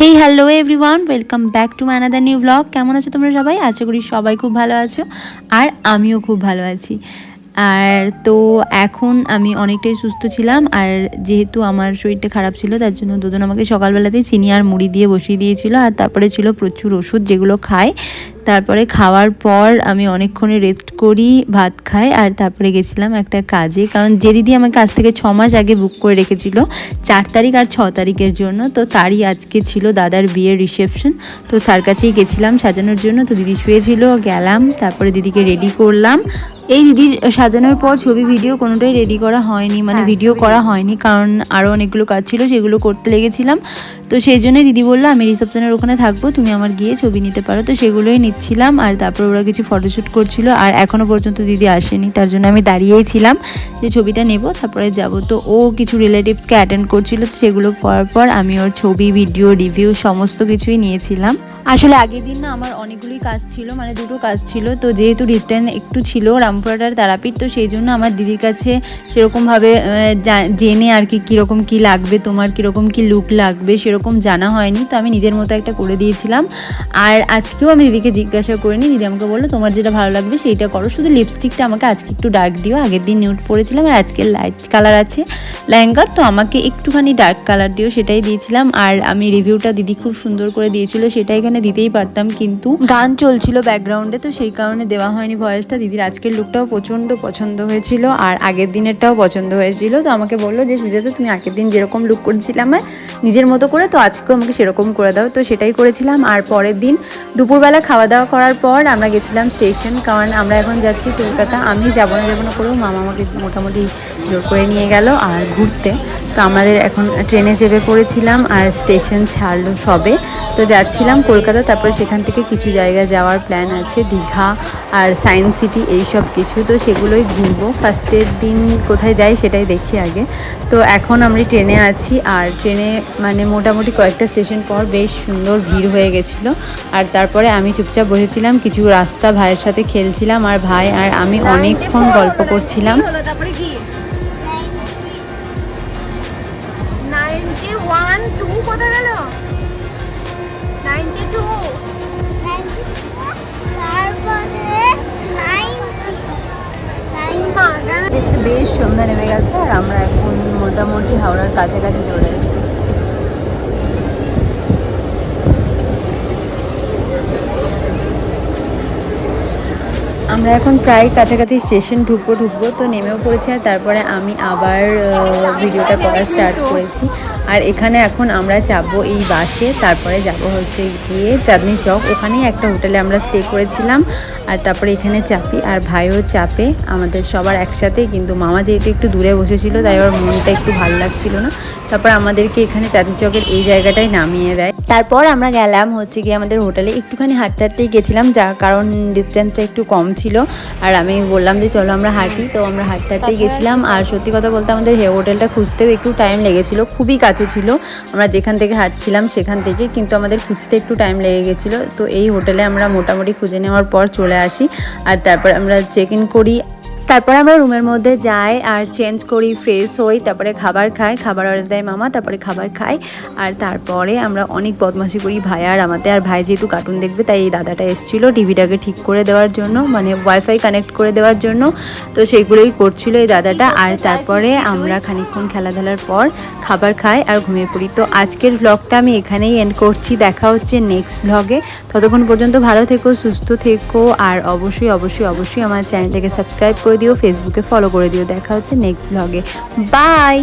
Hey hello everyone welcome back to my another new blog কেমন আছো তোমরা সবাই? আশা করি সবাই খুব ভালো আছো আর আমিও খুব ভালো আছি। আর তো এখন আমি অনেকটাই সুস্থ ছিলাম আর যেহেতু আমার শরীরটা খারাপ ছিল, তার জন্য দুজন আমাকে সকালবেলাতেই চিনি আর মুড়ি দিয়ে বসিয়ে দিয়েছিলো আর তারপরে ছিল প্রচুর ওষুধ যেগুলো খায়। তারপরে খাওয়ার পর আমি অনেকক্ষণে রেস্ট করি ভাত খাই আর তারপরে গেছিলাম একটা কাজে। কারণ যে দিদি আমাকে আজ থেকে ছ মাস আগে বুক করে রেখেছিল চার তারিখ আর ছ তারিখের জন্য। তো তারই আজকে ছিল দাদার বিয়ের রিসেপশন তো তার কাছেই গেছিলাম সাজানোর জন্য। তো দিদি শুয়েছিল গেলাম তারপরে দিদিকে রেডি করলাম। এই দিদির সাজানোর পর ছবি ভিডিও কোনোটাই রেডি করা হয়নি। মানে হ্যাঁ, ভিডিও করা হয়নি কারণ আরও অনেকগুলো কাজ ছিল সেগুলো করতে লেগেছিলাম। তো সেই জন্যই দিদি বলল আমি রিসেপশনের ওখানে থাকব তুমি আমার গিয়ে ছবি নিতে পারো। তো সেগুলোই নিচ্ছিলাম আর তারপর ওরা কিছু ফটোশ্যুট করছিল আর এখনও পর্যন্ত দিদি আসেনি, তার জন্য আমি দাঁড়িয়েই ছিলাম যে ছবিটা নেব, তারপরে যাব। তো ও কিছু রিলেটিভসকে অ্যাটেন্ড করছিল সেগুলো করার পর আমি ওর ছবি ভিডিও রিভিউ সমস্ত কিছুই নিয়েছিলাম। আসলে আগের দিন না আমার অনেকগুলোই কাজ ছিল মানে দুটো কাজ ছিল। তো যেহেতু ডিস্টেন্স একটু ছিল রামপুরহাটার তারাপীঠ, তো সেই জন্য আমার দিদির কাছে সেরকমভাবে জেনে আর কি কীরকম কী লাগবে, তোমার কীরকম কী লুক লাগবে, সেরকম জানা হয়নি। তো আমি নিজের মতো একটা করে দিয়েছিলাম। আর আজকেও আমি দিদিকে জিজ্ঞাসা করিনি, দিদি আমাকে বলল, তোমার যেটা ভালো লাগবে সেইটা করো। শুধু লিপস্টিকটা আমাকে আজকে একটু ডার্ক দিও। আগের দিন নিউট পরেছিলাম আর আজকে লাইট কালার আছে লেহেঙ্গার তো আমাকে একটুখানি ডার্ক কালার দিও। সেটাই দিয়েছিলাম। আর আমি রিভিউটা দিদি খুব সুন্দর করে দিয়েছিল সেটা এখানে দিতেই পারতাম, কিন্তু গান চলছিল ব্যাকগ্রাউন্ডে তো সেই কারণে দেওয়া হয়নি ভয়েসটা দিদির আজকের লুকটাও প্রচণ্ড পছন্দ হয়েছিল, আর আগের দিনেরটাও পছন্দ হয়েছিল। তো আমাকে বলল যে, সুজাতা, তুমি আগের দিন যেরকম লুক করেছিলাম নিজের মতো করে, তো আজকেও আমাকে সেরকম করে দাও। তো সেটাই করেছিলাম, আর পরের দিন দুপুরবেলা খাওয়া দাওয়া করার পর আমরা গেছিলাম স্টেশন কারণ আমরা এখন যাচ্ছি কলকাতা। আমি যাব না যাব না করেও মামা আমাকে মোটামুটি জোর করে নিয়ে গেল আর ঘুরতে। তো আমাদের এখন ট্রেনে চেপে পড়েছিলাম, আর স্টেশন ছাড়লো সবে। তো যাচ্ছিলাম কলকাতা তারপরে সেখান থেকে কিছু জায়গা যাওয়ার প্ল্যান আছে, দীঘা আর সায়েন্স সিটি এই সব কিছু। তো সেগুলোই ঘুরবো। ফার্স্টের দিন কোথায় যাই সেটাই দেখি আগে। তো এখন আমরা ট্রেনে আছি আর ট্রেনে মানে মোটামুটি কয়েকটা স্টেশন পর বেশ সুন্দর ভিড় হয়ে গেছিল। আর তারপরে আমি চুপচাপ বসেছিলাম, কিছু রাস্তা ভাইয়ের সাথে খেলছিলাম আর ভাই আর আমি অনেকক্ষণ গল্প করছিলাম। তারপরে গেল? দেখতে বেশ সন্ধ্যা নেমে গেছে আর আমরা এখন মোটামুটি হাওড়ার কাছাকাছি চলে এসেছি। আমরা এখন প্রায় কাছাকাছি স্টেশন ঢুকবো ঢুকবো তো নেমেও পড়েছি আর তারপরে আমি আবার ভিডিওটা করা স্টার্ট করেছি। আর এখানে এখন আমরা যাব এই বাসে তারপরে যাব হচ্ছে গিয়ে চাঁদনি চক। ওখানেই একটা হোটেলে আমরা স্টে করেছিলাম আর তারপরে এখানে চাপি আর ভাইও চাপে আমাদের সবার একসাথে কিন্তু মামা যেহেতু একটু দূরে বসেছিল তাই ওর মনটা একটু ভালো লাগছিল না। তারপর আমাদেরকে এখানে চাঁদনি চকের এই জায়গাটায় নামিয়ে দেয়। তারপর আমরা গেলাম হচ্ছে গিয়ে আমাদের হোটেলে একটুখানি হাঁটতে হাঁটতেই গেছিলাম যার কারণ ডিস্টেন্সটা একটু কম ছিল। আর আমি বললাম যে চলো আমরা হাঁটি। তো আমরা হাঁটতে হাঁটতেই গেছিলাম আর সত্যি কথা বলতে আমাদের হে হোটেলটা খুঁজতেও একটু টাইম লেগেছিল খুবই কাছে। ছিল। আমরা যেখান থেকে হাঁটছিলাম সেখান থেকে, কিন্তু আমাদের খুঁজতে একটু টাইম লেগে গেছিল। তো এই হোটেলে আমরা মোটামুটি খুঁজে নেওয়ার পর চলে আসি। আর তারপর আমরা চেক ইন করি। তারপর আমরা রুমের মধ্যে যাই আর চেঞ্জ করি ফ্রেশ হই, তারপরে খাবার খাই, খাবার অর্ডার দেয় মামা, তারপরে খাবার খাই। আর তারপরে আমরা অনেক বদমাশি করি ভাই আর আমাতে আর ভাই যেহেতু কার্টুন দেখবে, তাই এই দাদাটা এসেছিল টিভিটাকে ঠিক করে দেওয়ার জন্য মানে ওয়াইফাই কানেক্ট করে দেওয়ার জন্য। তো সেইগুলোই করছিল এই দাদাটা। আর তারপরে আমরা খানিকক্ষণ খেলাধুলার পর খাবার খাই আর ঘুমিয়ে পড়ি। তো আজকের ব্লগটা আমি এখানেই এন্ড করছি। দেখা হচ্ছে নেক্সট ব্লগে ততক্ষণ পর্যন্ত ভালো থেকো, সুস্থ থেকো। আর অবশ্যই অবশ্যই অবশ্যই আমার চ্যানেলটাকে সাবস্ক্রাইব করে দিও ফেসবুকে ফলো করে দিও। দেখা হচ্ছে নেক্সট ব্লগে বাই